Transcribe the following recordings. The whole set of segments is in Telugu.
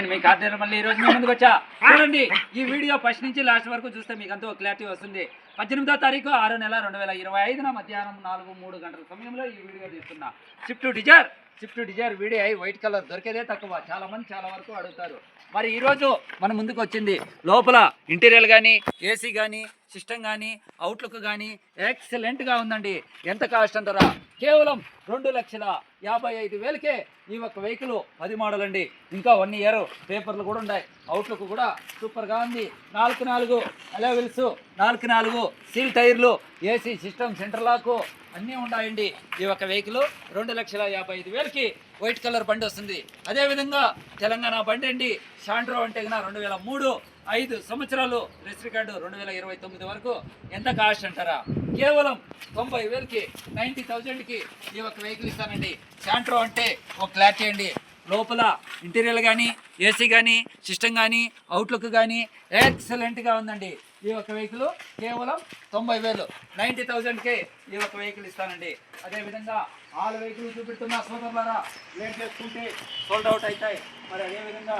నేను మీ కార్తీక మళ్ళీ ఈ రోజు మీ ముందుకు వచ్చా. చూడండి ఈ వీడియో ఫస్ట్ నుంచి లాస్ట్ వరకు చూస్తే మీకు అంతా క్లారిటీ వస్తుంది. పద్దెనిమిదో తారీఖు ఆరో నెల రెండు వేల ఇరవై ఐదున మధ్యాహ్నం నాలుగు మూడు గంటల సమయంలో ఈ వీడియో తీస్తున్నా. Swift Dzire Swift Dzire video అయి వైట్ కలర్ దొరికేదే తక్కువ. చాలా మంది చాలా వరకు అడుగుతారు. మరి ఈరోజు మన ముందుకు వచ్చింది లోపల ఇంటీరియర్ కానీ ఏసీ కానీ సిస్టమ్ కానీ అవుట్లుక్ కానీ ఎక్సలెంట్గా ఉందండి. ఎంత కాస్ట్ అంటారా? కేవలం రెండు లక్షల యాభై ఐదు వేలకే ఈ ఒక్క వెహికల్ పది మోడల్ అండి. ఇంకా వన్ ఇయర్ పేపర్లు కూడా ఉన్నాయి. అవుట్లుక్ కూడా సూపర్గా ఉంది. నాలుగు నాలుగు అలెవెల్స్ నాలుగు నాలుగు సీల్ టైర్లు ఏసీ సిస్టమ్ సెంటర్ లాకు అన్నీ ఉన్నాయండి. ఈ ఒక్క వెహికల్ రెండు లక్షల యాభై ఐదు వేలకి వైట్ కలర్ బండి వస్తుంది. అదేవిధంగా తెలంగాణ బండి అండి. షాండ్రో అంటే కన్నా రెండు వేల మూడు ఐదు సంవత్సరాలు రిజిస్టర్ కార్డు రెండు వేల ఇరవై తొమ్మిది వరకు ఎంత కాస్ట్ అంటారా? కేవలం తొంభై వేలకి నైంటీ థౌజండ్కి ఈ ఒక్క వెహికల్ ఇస్తానండి. శాంట్రో అంటే ఒక క్లారిటీ అండి లోపల ఇంటీరియర్ కానీ ఏసీ కానీ సిస్టమ్ కానీ అవుట్లుక్ కానీ ఎక్సలెంట్గా ఉందండి. ఈ ఒక వెహికల్ కేవలం తొంభై వేలు నైంటీ థౌజండ్కే ఈ ఒక వెహికల్ ఇస్తానండి. అదేవిధంగా ఆల్ వెహికల్ చూపెడుతున్న సోదరులారా లేట్ చేసుకుంటే సోల్డ్ అవుట్ అవుతాయి. మరి అదేవిధంగా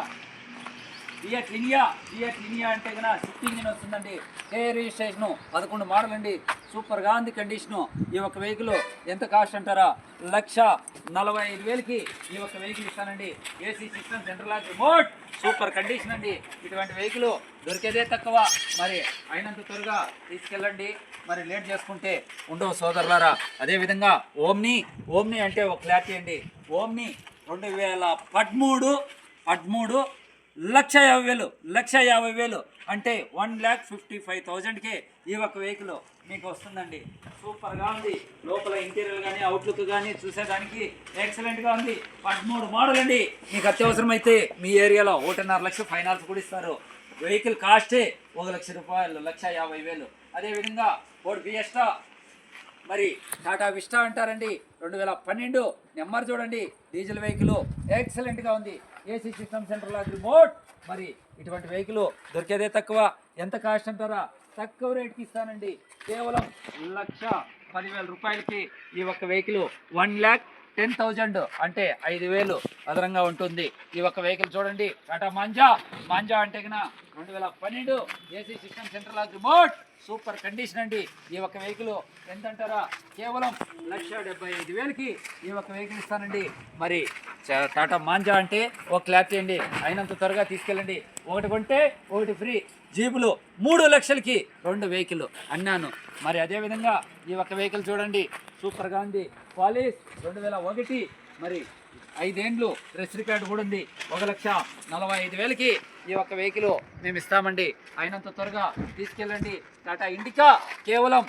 బిఎట్ లినియా బిఎట్ లినియా అంటే కన్నా సిక్స్ ఇంజిన్ వస్తుందండి. ఏ రిజిస్ట్రేషన్? పదకొండు మోడల్ అండి. సూపర్గా ఉంది కండిషను. ఈ యొక్క వెహికల్ ఎంత కాస్ట్ అంటారా? లక్ష నలభై ఐదు వేలకి ఈ యొక్క వెహికల్ ఇస్తానండి. AC system central lock remote super condition అండి. ఇటువంటి వెహికల్ దొరికేదే తక్కువ. మరి అయినంత త్వరగా తీసుకెళ్ళండి. మరి లేట్ చేసుకుంటే ఉండవు సోదరులారా. అదేవిధంగా ఓమ్ని ఓమ్ని అంటే ఒక క్లారిటీ అండి. ఓమ్ని రెండు వేల పదమూడు పదమూడు లక్ష యాభై వేలు లక్ష యాభై వేలు అంటే వన్ ల్యాక్ ఫిఫ్టీ ఫైవ్ థౌజండ్కే ఈ ఒక్క వెహికల్ మీకు వస్తుందండి. సూపర్గా ఉంది. లోపల ఇంటీరియర్ కానీ అవుట్లుక్ కానీ చూసేదానికి ఎక్సలెంట్గా ఉంది. పదమూడు మోడల్ అండి మీకు అత్యవసరమైతే మీ ఏరియాలో ఒకటిన్నర లక్ష ఫైనాన్స్ కూడా ఇస్తారు. వెహికల్ కాస్టే ఒక లక్ష రూపాయలు లక్ష యాభై వేలు. అదేవిధంగా ఒకటి ఫియస్టా మరి టాటా విస్టా అంటారండి. రెండు వేల పన్నెండు నెంబర్ చూడండి. డీజిల్ వెహికల్ ఎక్సలెంట్గా ఉంది. ఏసీ సిస్టమ్ సెంటర్ లాగా రిమోట్. మరి ఇటువంటి వెహికల్ దొరికేదే తక్కువ. ఎంత కాస్ట్ అంటారా? తక్కువ రేట్కి ఇస్తానండి. కేవలం లక్ష పదివేల రూపాయలకి ఈ ఒక్క vehicle one lakh ten thousand అంటే ఐదు వేలు అదనంగా ఉంటుంది. ఈ ఒక్క వెహికల్ చూడండి. టాటా మాంజా. మాంజా అంటే కన్నా రెండు వేల పన్నెండు AC system centre of remote super condition అండి. ఈ ఒక్క వెహికల్ ఎంత అంటారా? కేవలం లక్ష డెబ్బై ఐదు వేలకి ఈ ఒక్క వెహికల్ ఇస్తానండి. మరి చ- టాటా మాంజా అంటే ఒక క్లారిటీ అండి. అయినంత త్వరగా తీసుకెళ్ళండి. ఒకటి కొంటే ఒకటి ఫ్రీ. జీబులు మూడు లక్షలకి రెండు వెహికల్ అన్నాను. మరి అదేవిధంగా ఈ ఒక్క వెహికల్ చూడండి. సూపర్గా ఉంది. పాలిస్ రెండు వేల ఒకటి. మరి ఐదేండ్లు రెస్ట్ రికార్డు కూడా ఉంది. ఒక లక్ష నలభై ఐదు వేలకి ఈ ఒక్క వెహికల్ మేము ఇస్తామండి. అయినంత త్వరగా తీసుకెళ్ళండి. టాటా ఇండికా కేవలం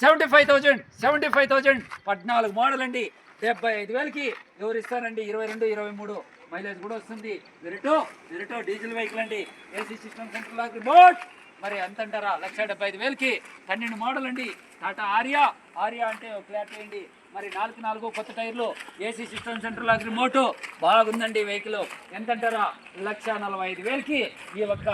seventy five thousand seventy five thousand పద్నాలుగు మోడల్ అండి. డెబ్బై ఐదు వేలకి ఎవరు ఇస్తారండి? ఇరవై రెండు ఇరవై మూడు. మైలేజ్ కూడా వస్తుంది. వెరిటో వెరిటో డీజిల్ వెహికల్ అండి. ఏసీ సిస్టమ్ సెంటర్ లాగా రిమోట్ మరి ఎంత అంటారా లక్ష డెబ్బై ఐదు వేలకి పన్నెండు మోడల్ అండి. టాటా ఆర్యా. ఆర్యా అంటే ఒక ఫ్లాట్ అండి. మరి నాలుగు నాలుగు కొత్త టైర్లు ఏసీ సిస్టమ్ సెంటర్ లాగా రిమోట్ బాగుందండి వెహికల్. ఎంత అంటారా లక్ష నలభై ఐదు వేలకి ఈ ఒక్క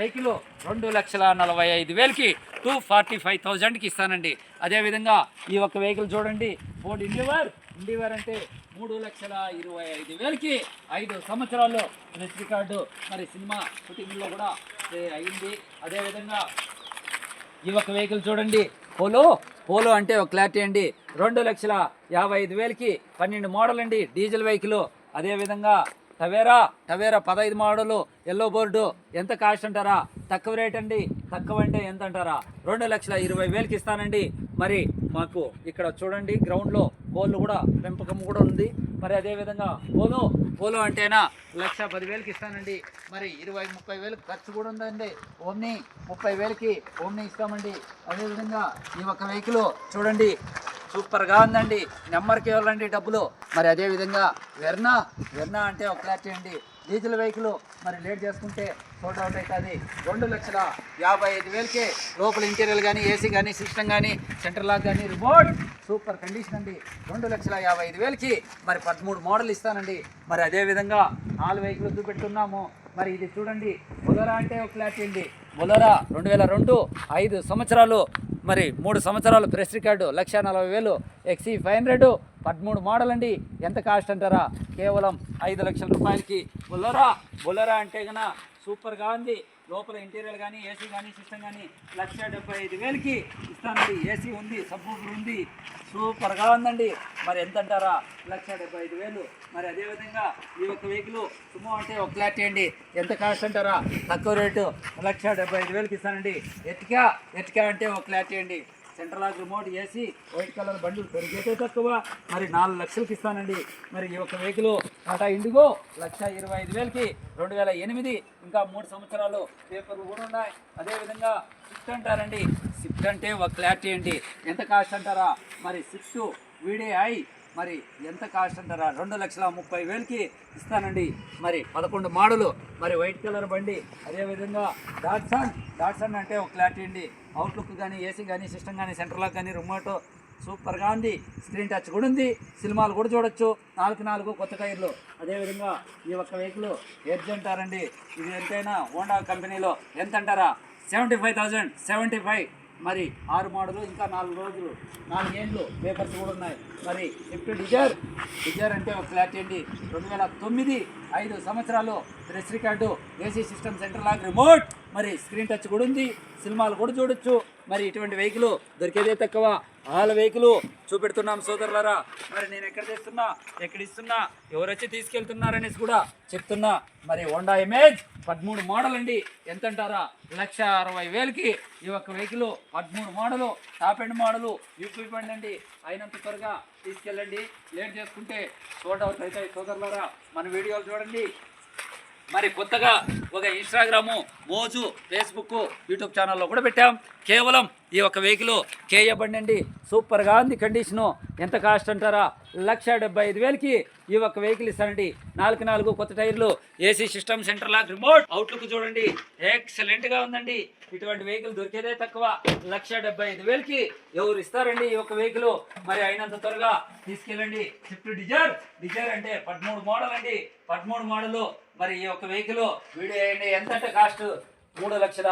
వెహికల్ రెండు లక్షల నలభై ఐదు వేలకి టూ ఫార్టీ ఫైవ్ థౌజండ్కి ఇస్తానండి. అదేవిధంగా ఈ ఒక్క వెహికల్ చూడండి. ఫోర్డ్ ఇండివర్ ఇండివర్ అంటే మూడు లక్షల ఇరవై ఐదు వేలకి ఐదు సంవత్సరాల్లో రిజిస్టర్ రికార్డు. మరి సినిమా షూటింగ్లో కూడా అయింది. అదేవిధంగా ఈ ఒక్క వెహికల్ చూడండి. పోలో పోలో అంటే ఒక క్లారిటీ అండి. రెండు లక్షల యాభై ఐదు వేలకి పన్నెండు మోడల్ అండి డీజిల్ వెహికల్. అదేవిధంగా టవేరా టవేరా పదహైదు మోడలు ఎల్లో బోర్డు ఎంత కాస్ట్ అంటారా? తక్కువ రేట్ అండి. తక్కువ అంటే ఎంత అంటారా? రెండు లక్షల ఇరవై వేలకి ఇస్తానండి. మరి మాకు ఇక్కడ చూడండి గ్రౌండ్లో కోళ్ళు కూడా పెంపకం కూడా ఉంది. మరి అదేవిధంగా పోలో పోలో అంటేనా? లక్ష పదివేలకి ఇస్తానండి. మరి ఇరవై ముప్పై వేలకు ఖర్చు కూడా ఉందండి. ఓమ్ని ముప్పై వేలకి ఓమ్ని ఇస్తామండి. అదేవిధంగా ఈ ఒక్క వెహికల్ చూడండి. సూపర్గా ఉందండి. నెంబర్కి ఇవ్వాలండి డబ్బులు. మరి అదేవిధంగా వెర్నా వెర్నా అంటే ఒక క్లారిటీ అండి డీజిల్ వెహికల్ మరి లేట్ చేసుకుంటే సోట్ అవుట్ అవుతుంది. రెండు లక్షల యాభై ఐదు వేలకే లోపల ఇంటీరియర్ కానీ ఏసీ కానీ సిస్టమ్ కానీ సెంటర్ లాక్ కానీ రిమోట్ సూపర్ కండిషన్ అండి. రెండు లక్షల యాభై ఐదు వేలకి మరి పదమూడు మోడల్ ఇస్తానండి. మరి అదేవిధంగా నాలుగు వెహికల్ చూపెట్టున్నాము మరి ఇది చూడండి బొలరా అంటే ఒక క్లారిటీ అండి. బొలరా రెండు వేల రెండు ఐదు సంవత్సరాలు మరి మూడు సంవత్సరాలు ప్రెస్ రికార్డు లక్ష నలభై వేలు ఎక్సీ ఫైవ్ హండ్రెడ్ పదమూడు మోడల్ అండి ఎంత కాస్ట్ అంటారా? కేవలం ఐదు లక్షల రూపాయలకి. బొలరా బొలరా అంటే కన సూపర్గా ఉంది. లోపల ఇంటీరియర్ కానీ ఏసీ కానీ సిస్టమ్ కానీ లక్ష డెబ్బై ఐదు వేలకి ఇస్తానండి. ఏసీ ఉంది సబ్బూఫర్ ఉంది. సూపర్గా ఉందండి. మరి ఎంత అంటారా? లక్ష డెబ్బై ఐదు వేలు. మరి అదేవిధంగా ఈ యొక్క వెహికల్ సుమో అంటే ఒక క్లారిటీ అండి. ఎంత కాస్ట్ అంటారా? తక్కువ రేటు లక్ష డెబ్బై ఐదు వేలకి ఇస్తానండి. ఎట్కా ఎట్కా అంటే ఒక క్లారిటీ అండి. సెంట్రల్ లాక్ రిమోట్ వేసి వైట్ కలర్ బండ్లు దొరికేతే తక్కువ. మరి నాలుగు లక్షలకి ఇస్తానండి. మరి ఈ యొక్క వెహికల్ టాటా ఇండిగో లక్ష ఇరవై ఐదు వేలకి రెండు వేల ఎనిమిది ఇంకా మూడు సంవత్సరాలు పేపర్లు కూడా ఉన్నాయి. అదేవిధంగా స్విఫ్ట్ అంటారండి. స్విఫ్ట్ అంటే ఒక క్లారిటీ అండి. ఎంత కాస్ట్ అంటారా? మరి స్విఫ్ట్ వీడిఐ మరి ఎంత కాస్ట్ అంటారా? రెండు లక్షల ముప్పై వేలకి ఇస్తానండి. మరి పదకొండు మోడలు మరి వైట్ కలర్ బండి అదేవిధంగా డాట్సన్. డాట్సన్ అంటే ఒక క్లారిటీ అండి. అవుట్లుక్ కానీ ఏసీ కానీ సిస్టమ్ కానీ సెంటర్ లాక్ కానీ రిమోట్ సూపర్గా ఉంది. స్క్రీన్ టచ్ కూడా ఉంది. సినిమాలు కూడా చూడొచ్చు. నాలుగు నాలుగు కొత్త టైర్లు. అదేవిధంగా ఈ ఒక్క వెహికల్ ఎడ్జ్ అంటారండి. ఇది ఎంతైనా హోండా కంపెనీలో ఎంత అంటారా? Seventy five thousand seventy five మరి ఆరు మోడలు ఇంకా నాలుగు రోజులు నాలుగేండ్లు పేపర్స్ కూడా ఉన్నాయి. మరి స్విఫ్ట్ డిజైర్ డిజైర్ అంటే ఒక క్లారిటీ అండి రెండు వేల తొమ్మిది ఐదు సంవత్సరాలు press record AC system centre lock remote మరి స్క్రీన్ టచ్ కూడా ఉంది సినిమాలు కూడా చూడొచ్చు. మరి ఇటువంటి వెహికల్ దొరికేదే తక్కువ. ఆల వెహికల్ చూపెడుతున్నాం సోదరులారా. మరి నేను ఎక్కడ తెస్తున్నా? ఎక్కడ ఇస్తున్నా? ఎవరు వచ్చి తీసుకెళ్తున్నారనేసి కూడా చెప్తున్నా. మరి హోండా ఇమేజ్ పదమూడు మోడల్ అండి ఎంత అంటారా లక్ష అరవై వేలకి ఈ ఒక్క వెహికల్ పదమూడు model top end model UP అండి. అయినంత త్వరగా తీసుకెళ్ళండి. లేట్ చేసుకుంటే చూడవచ్చు అవుట్ అవుతాయి సోదరులారా. మన వీడియోలు చూడండి. మరి కొత్తగా ఒక ఇన్స్టాగ్రాము మోజు ఫేస్బుక్ యూట్యూబ్ ఛానల్లో కూడా పెట్టాం. కేవలం ఈ ఒక వెహికల్ కేయబండి అండి. సూపర్గా ఉంది కండిషను ఎంత కాస్ట్ అంటారా? లక్ష డెబ్బై ఐదు వేలకి ఈ ఒక్క వెహికల్ ఇస్తానండి. నాలుగు నాలుగు కొత్త టైర్లు AC system centre lock remote. Outlook చూడండి. ఎక్సలెంట్గా ఉందండి. ఇటువంటి వెహికల్ దొరికేదే తక్కువ. లక్ష డెబ్బై ఐదు వేలకి ఎవరు ఇస్తారండి ఈ ఒక్క వెహికల్? మరి అయినంత త్వరగా తీసుకెళ్ళండి. స్విఫ్ట్ డిజైర్ డిజైర్ అంటే పదమూడు మోడల్ అండి. పదమూడు మోడల్ మరి ఈ యొక్క వెహికల్ వీడియో వేయండి ఎంత కాస్ట్ మూడు లక్షల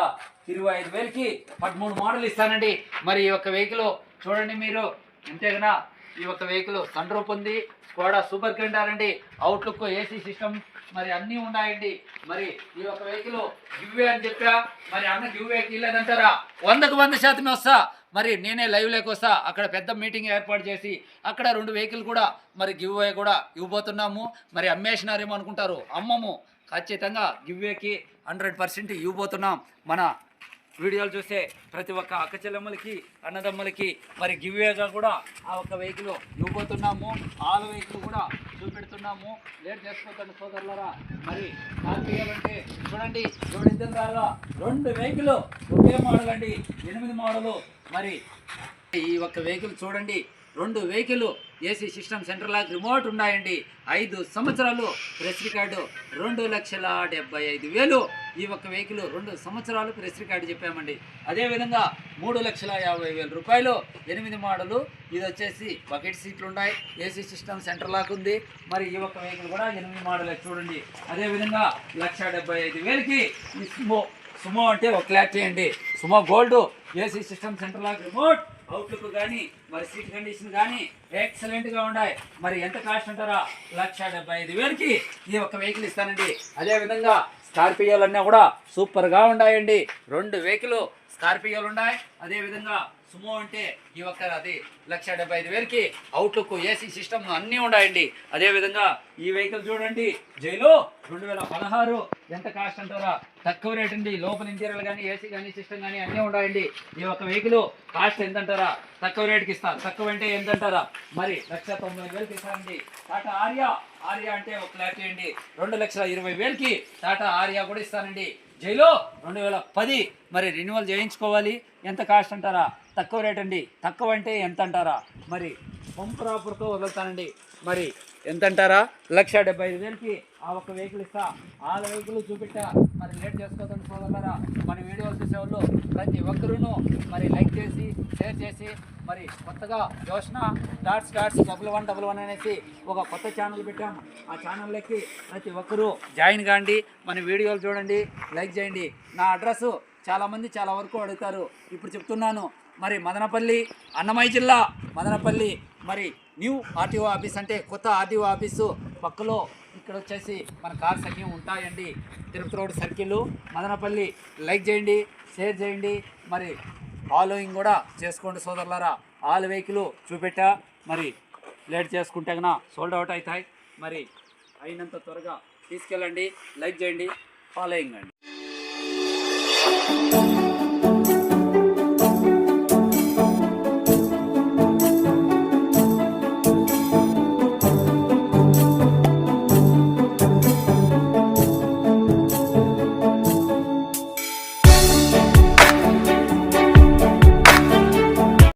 ఇరవై ఐదు వేలకి పదమూడు మోడల్ ఇస్తానండి. మరి ఈ యొక్క వెహికల్ చూడండి మీరు. అంతేగానా ఈ యొక్క వెహికల్ సన్ రూప్ ఉంది స్కోడా సూపర్ కిండార్ అండి అవుట్లుక్ ఏసీ సిస్టమ్ మరి అన్నీ ఉన్నాయండి. మరి ఈ యొక్క వెహికల్ గివ్వే అని చెప్పా. మరి అన్న గివ్వే ఇల్లేదంటారా వందకు వంద శాతమే వస్తా. మరి నేనే లైవ్ వస్తా. అక్కడ పెద్ద మీటింగ్ ఏర్పాటు చేసి అక్కడ రెండు వెహికల్ కూడా మరి గివ్ అవే కూడా ఇవ్వబోతున్నాము. మరి అమ్మేసినారేమో అనుకుంటారు. అమ్మము. ఖచ్చితంగా గివ్వేకి హండ్రెడ్ పర్సెంట్ ఇవ్వబోతున్నాం. మన వీడియోలు చూస్తే ప్రతి ఒక్క అక్క చెల్లెమ్మలకి అన్నదమ్మలకి మరి గివ్వేగా కూడా ఆ ఒక్క వెహికల్ ఇవ్వబోతున్నాము. ఆల వెహికల్ కూడా చూపెడుతున్నాము. లేట్ చేసుకోకండి సోదరులరా. మరి ఆర్పిఎల్ చూడండి జోడించారా రెండు వెహికల్ ఒకే మోడల్ అండి. ఎనిమిది మోడలు. మరి ఈ ఒక్క వెహికల్ చూడండి. రెండు vehicle AC system centre lock remote ఉన్నాయండి. ఐదు సంవత్సరాలు ప్రెస్ రికార్డు రెండు లక్షల డెబ్బై ఐదు వేలు ఈ ఒక్క వెహికల్ రెండు సంవత్సరాలు ప్రెస్ రికార్డు చెప్పామండి. అదేవిధంగా మూడు లక్షల యాభై వేల రూపాయలు ఎనిమిది మోడలు. ఇది వచ్చేసి బకెట్ సీట్లు ఉన్నాయి. ఏసీ సిస్టమ్ సెంటర్ లాక్ ఉంది. మరి ఈ ఒక్క వెహికల్ కూడా ఎనిమిది మోడల్ చూడండి. అదేవిధంగా లక్ష డెబ్బై ఐదు వేలకి ఈ సుమో సుమో అంటే ఒక క్లారిటీ అండి. Sumo Gold AC system centre lock remote outlook కానీ మరి సీట్ కండిషన్ కానీ ఎక్సలెంట్గా ఉన్నాయి మరి ఎంత కాస్ట్ అంటారా? లక్ష డెబ్బై ఐదు వేలకి ఈ ఒక్క వెహికల్ ఇస్తానండి. అదేవిధంగా స్కార్పియోలు అన్నీ కూడా సూపర్గా ఉన్నాయండి రెండు వెహికల్ స్కార్పియోలు ఉన్నాయి అదేవిధంగా సుమో అంటే ఈ ఒక్క అది లక్ష డెబ్బై ఐదు వేలకి అవుట్లుక్ ఏసీ సిస్టమ్ అన్నీ ఉన్నాయండి. అదే విధంగా ఈ వెహికల్ చూడండి. జైలు రెండు వేల పదహారు ఎంత కాస్ట్ అంటారా? తక్కువ రేట్ అండి లోపల ఇంటీరియర్ కానీ ఏసీ కానీ సిస్టమ్ కానీ అన్నీ ఉన్నాయండి. ఈ ఒక్క వెహికల్ కాస్ట్ ఎంతంటారా? తక్కువ రేట్కి ఇస్తారు తక్కువ అంటే ఎంతంటారా? మరి లక్ష తొంభై వేలకి ఇస్తారండి. టాటా ఆర్యా. ఆర్యా అంటే ఒక ఫ్లాట్ అండి రెండు లక్షల ఇరవై వేలకి టాటా ఆర్యా కూడా ఇస్తానండి జైలో రెండు వేల పది. మరి రెన్యువల్ చేయించుకోవాలి. ఎంత కాస్ట్ అంటారా? తక్కువ రేట్ అండి. తక్కువ అంటే ఎంత అంటారా మరి పంపు ఆఫర్తో వదులుతానండి. మరి ఎంత అంటారా లక్ష డెబ్బై ఐదు వేలకి ఆ ఒక్క వెహికల్ ఇస్తా. ఆ వెహికల్ చూపెట్టా. మరి లేట్ చేసుకోదండి సోదరులారా. మన వీడియోలు చూసేవాళ్ళు ప్రతి ఒక్కరూను మరి లైక్ చేసి షేర్ చేసి మరి కొత్తగా యోచన dots dots double one double one అనేసి ఒక కొత్త ఛానల్ పెట్టాం. ఆ ఛానల్లోకి ప్రతి ఒక్కరూ జాయిన్ కాండి. మన వీడియోలు చూడండి లైక్ చేయండి. నా అడ్రస్ చాలామంది చాలా వరకు అడుగుతారు. ఇప్పుడు చెప్తున్నాను మరి మదనపల్లి అన్నమయ్య జిల్లా మదనపల్లి మరి న్యూ ఆర్టీఓ ఆఫీస్ అంటే కొత్త ఆర్టీఓ ఆఫీసు పక్కలో ఇక్కడ వచ్చేసి మన కార్ సఖ్యం ఉంటాయండి. Tirupati road circle. Madanapalle like చేయండి షేర్ చేయండి. మరి ఫాలోయింగ్ కూడా చేసుకోండి సోదరులారా. ఆల్ వెహికల్ చూపెట్టా. మరి లేట్ చేసుకుంటే కన్నా సోల్డ్ అవుట్ అవుతాయి. మరి అయినంత త్వరగా తీసుకెళ్ళండి. లైక్ చేయండి ఫాలోయింగ్ అండి.